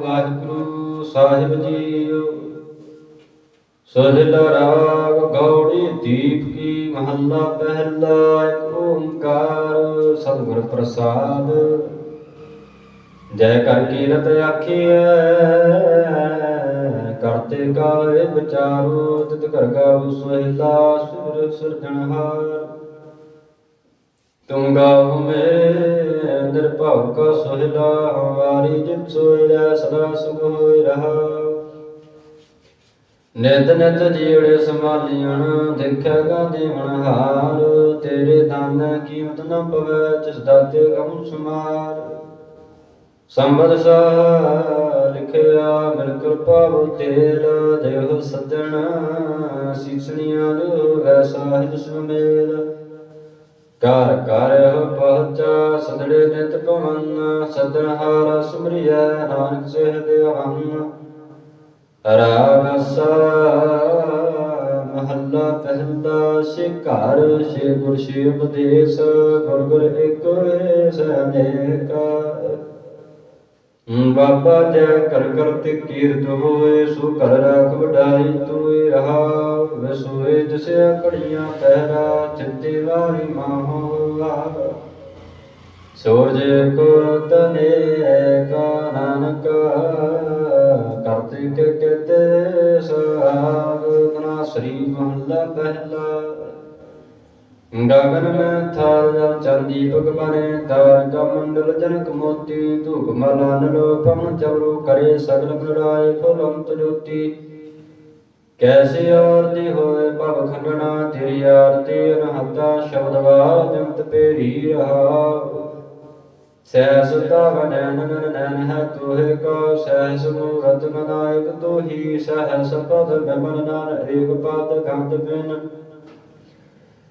ਵਾਹਿਗੁਰੂ ਸਾਹਿਬ JIO. ਸਹਿਲਾ ਰਾਗ ਗੌੜੀ ਦੀਪ ਕੀ ਮਹੱਲਾ ਪਹਿਲਾ ਓੰਕਾਰ ਸਤਿਗੁਰ ਪ੍ਰਸਾਦ। ਜੈ ਕਰ ਕੀਰਤ ਆਖੀਐ ਕਰਤੇ ਗਾਏ ਵਿਚਾਰੋ, ਤਿਤ ਕਰ ਗਾਉ ਸਹਿਲਾ, ਸੁਰ ਸਿਰਜਣਹਾਰ। ਤੁਮ ਗਾਉ ਮੇਰੇ ਅੰਦਰ ਭਾਵ ਕਾ ਸੋਹਿਲਾ ਹਮਾਰੀ ਜਿਤ ਸੋਇਲਾ ਸਦਾ ਸੁਖ ਹੋਇ ਰਹਾ। ਨਿਤ ਨਿਤ ਜੀਵੜੇ ਸੰਭਾਲੀਣ ਦੇਖਿਆ ਦੇਵਨ ਹਾਰ। ਤੇਰੇ ਦਾਨ ਕੀਮਤ ਨ ਪਵੈ, ਤਿਸ ਦਾਤੇ ਗਮ ਸਮਾਰ ਸੰਬਦ ਸਾ ਲਿਖਿਆ, ਮਿਲ ਕਿਰਪਾ ਬੋ ਤੇਰ ਦੇਵ ਸੱਜਣ ਸੀਸਣੀਆਂ ਨੂੰ ਵੈਸਾ ਹਿਤ ਸੁਮੇਲ। ਕਰ ਕਰ ਪਹੁੰਚਾ ਸਦੜੇ ਨਿਤ ਪਵਨ ਸਦਨਹਾਰ ਸੁਮਰੀਐ, ਨਾਨਕ ਸਹਿ ਦੇਵਨ ਰਾਗਸਾ ਮਹੱਲਾ ਪਹਿਲਾ ਸੇ ਸੇ ਗੁਰ, ਸੇ ਉਪਦੇਸ਼, ਗੁਰ ਗੁਰ ਏਕੋ ਸਨੇਕਾ ਬਾਬਾ ਜੈ ਕਰ ਕਰਤ ਕੀਰਤ ਹੋਏ, ਸੋ ਕਰ ਰਾਖ ਵਡਾਈ ਤੂਏ ਰਹਾ। ਵਸੋਏ ਜਿਸੇ ਕੜੀਆਂ ਪਹਿਰਾ ਚਿੱਤੇ ਵਾਰੀ ਮਾਹੋਆ ਸੋਜੇ ਕੋ ਤਨੇ ਕਾ ਨਾਨਕ ਕਰਤੇ ਕੇ ਕਤੇ ਤਨਾ ਸ੍ਰੀ ਮਹੱਲਾ ਪਹਿਲਾ। ਗਗਨ ਮੈਂ ਥਾਲ ਜਲ ਚਾਂਦੀ ਭਗਵਾਨੇ ਤਾਰ ਕਾ ਮੰਡਲ ਜਨਕ ਮੋਤੀ ਧੂਪ ਮਲਾ ਨਲੋ ਪਵਨ ਚਵਰੋ ਕਰੇ ਸਗਲ ਬੜਾਏ ਫੁਲੰਤ ਜੋਤੀ। ਕੈਸੇ ਆਰਤੀ ਹੋਏ ਭਵ ਖੰਡਣਾ ਤੇਰੀ ਆਰਤੀ ਅਨਹਤਾ ਸ਼ਬਦ ਵਾ ਜੰਤ ਪੇਰੀ ਰਹਾ ਸਹਿਸ ਤਾਵ ਨੈਨ ਨਨ ਨੈਨ ਹੈ ਤੋਹਿ ਕੋ, ਸਹਿਸ ਮੂਰਤ ਮਨਾਇਕ ਤੋਹੀ, ਸਹਿਸ ਪਦ ਬਿਮਲ ਨਾਨ ਏਕ ਪਦ ਗੰਧ ਬਿਨ।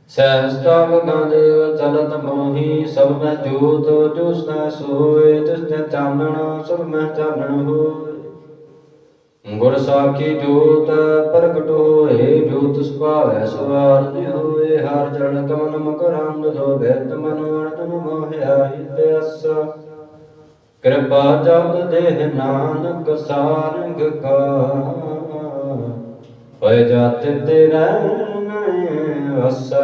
ਸਹਿਸ ਤਾਵ ਗਾਦੇਵ ਚਲਤ ਮੋਹੀ, ਸਭ ਮੈਂ ਜੋਤ ਜੋ ਸੋਏ, ਤਿਸ ਤੇ ਚਾਨਣ, ਸਭ ਮੈਂ ਚਾਨਣ ਹੋਏ। ਗੁਰ ਸਾਖੀ ਜੋਤ, ਪ੍ਰਗਟ ਹੋਏ, ਜੋਤ ਸੁਭਾਵੈ ਸਵਾਰਦੇ ਹੋਏ, ਹਰ ਜਨ ਕਮਨ ਮਕਰੰਗ ਦੋ ਬੇਤ ਮਨ ਅਣਤਨ ਮੋਹਿਆ ਹਿਤਿਆਸ ਕਿਰਪਾ ਜਬ ਦੇਹ ਨਾਨਕ ਸਾਰੰਗ ਕਾ। ਹੋਏ ਜਾਤ ਤੇਰਾ ਵਸਾ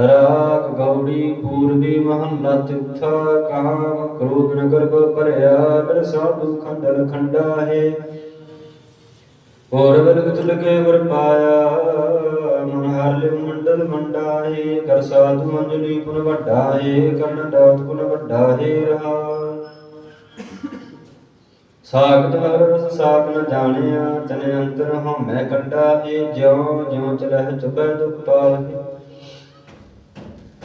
ਰਾਗ ਗੌੜੀ ਪੂਰਬੀ ਮਹੱਲਾ ਤਿੱਥਾ ਕਾਮ ਕ੍ਰੋਧ ਨਗਰ ਕੋ ਭਰਿਆ ਬਿਰ ਸਾਧੂ ਖੰਡਲ ਖੰਡਾ ਹੈ ਹੋਰ ਬਲਗਤ ਲਗੇ ਵਰ ਪਾਇਆ, ਮਨ ਹਰ ਲਿ ਮੰਡਲ ਮੰਡਾ ਹੈ ਕਰ ਸਾਧੂ ਮੰਜਲੀ ਪੁਨ ਵੱਡਾ ਹੈ ਕਰਨ ਦਾਤ ਪੁਨ ਵੱਡਾ ਹੈ ਰਹਾ। ਸਾਖਤ ਹਰ ਰਸ ਸਾਖ ਨ ਜਾਣਿਆ, ਤਨ ਅੰਤਰ ਹਉਮੈ ਕੱਢਾ ਹੈ ਜਿਉ ਜਿਉ ਚਲਹਿ ਚੁਪੈ ਦੁਖ ਪਾਹੇ।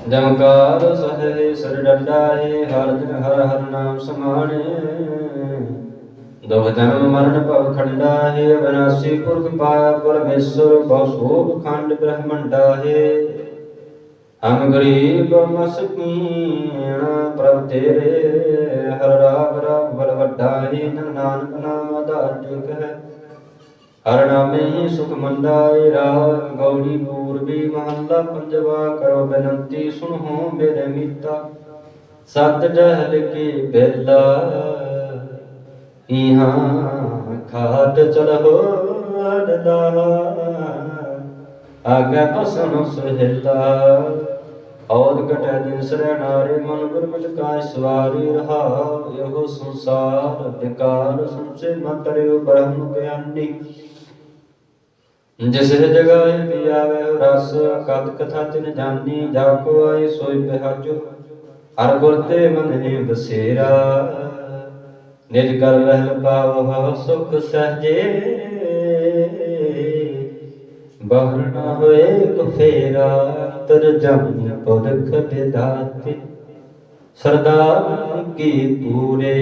ਜਮਕਾਰ ਸਹੇ ਸਰ ਡੰਡਾ ਹੈ ਹਰ ਦਿਨ ਹਰ ਹਰ ਨਾਮ ਸਮਾਣੇ। ਦੁਖ ਜਨਮ ਮਰਨ ਭਵ ਖੰਡਾ ਹੈ ਅਬਨਾਸੀ ਪੁਰਖ ਪਾਇਆ ਪਰਮੇਸ਼ਰ ਬਹੁ ਸੋਭ ਖੰਡ ਬ੍ਰਹਮੰਡਾ ਹੈ ਹਮ ਗਰੀਬ ਮਸਕੀਨ ਪ੍ਰਭ ਤੇਰੇ, ਹਰ ਰਾਗ ਰਾਗ ਬਲ ਵੱਡਾ ਹੈ ਨਾਨਕ ਨਾਮ ਆਧਾਰ ਟਿਕ ਹੈ। ਹਰ ਨਾਮੇ ਹੀ ਸੁਖ ਮੰਦਾਏ ਰਾਗ ਗੌੜੀ ਪੂਰਬੀ ਮਹੱਲਾ ਪੰਜਵਾ ਕਰੋ ਬੇਨੰਤੀ, ਸੁਣੋ ਮੇਰੇ ਮੀਤਾ। ਸਤ ਡਹਲ ਕੀ ਬੇਲਾ ਇਹਾਂ ਖਾਦ ਚਲਹੋ ਅਡਦਾ ਆਗੇ ਪਸਨ ਸੁਹਿਲਾ ਔਦ ਕਟੈ ਦਿਨ ਸਰੇ ਨਾਰੇ, ਮਨ ਗੁਰ ਮਿਟ ਕਾਇ ਸਵਾਰੀ ਰਹਾ। ਇਹੋ ਸੰਸਾਰ ਵਿਕਾਰ ਸੰਸੇ ਮਤਰਿਓ ਬ੍ਰਹਮ ਗਿਆਨੀ। ਜਿਸ ਜਗਾਏ ਪਿਆਵੇ, ਰਸ ਕਤ ਕਥਾ ਤਿਨ ਜਾਨੀ। ਜਾ ਕੋ ਆਈ ਸੋਈ ਬਿਹਾਜੋ ਹਰ ਗੁਰ ਤੇ ਮਨ ਹੈ ਬਸੇਰਾ। ਨਿਜ ਕਰ ਰਹਿ ਪਾਵ ਭਵ ਸੁਖ ਸਹਜੇ। ਬਹਰ ਨਾ ਹੋਏ ਕੋ ਫੇਰਾ। ਤਰ ਜਮ ਪੁਰਖ ਵਿਦਾਤੇ ਸਰਦਾਰ ਕੀ ਪੂਰੇ।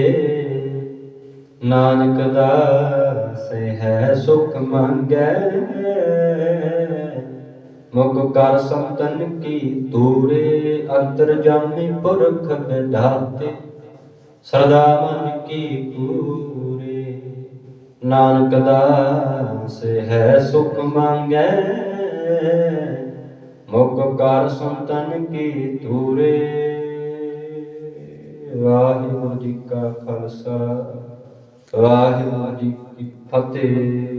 ਨਾਨਕ ਦਾਸ ਹੈ ਸੁਖ ਮੰਗੈ। ਮੁਖ ਕਰ ਸੰਤਨ ਕੀ ਤੂਰੇ ਅੰਤਰ ਜਾਮੀ ਪੁਰਖ ਵਿਧਾਤੇ। ਸਰਦਾ ਮਨ ਕੀ ਪੂਰੇ। ਨਾਨਕ ਦਾਸ ਹੈ ਸੁਖ ਮੰਗੈ। ਮੁਖ ਕਰ ਸੰਤਨ ਕੀ ਤੂਰੇ ਵਾਹਿਗੁਰੂ ਜੀ ਕਾ ਖਾਲਸਾ ਵਾਹਿਗੁਰੂ ਜੀ ਕੀ ਫਤਿਹ।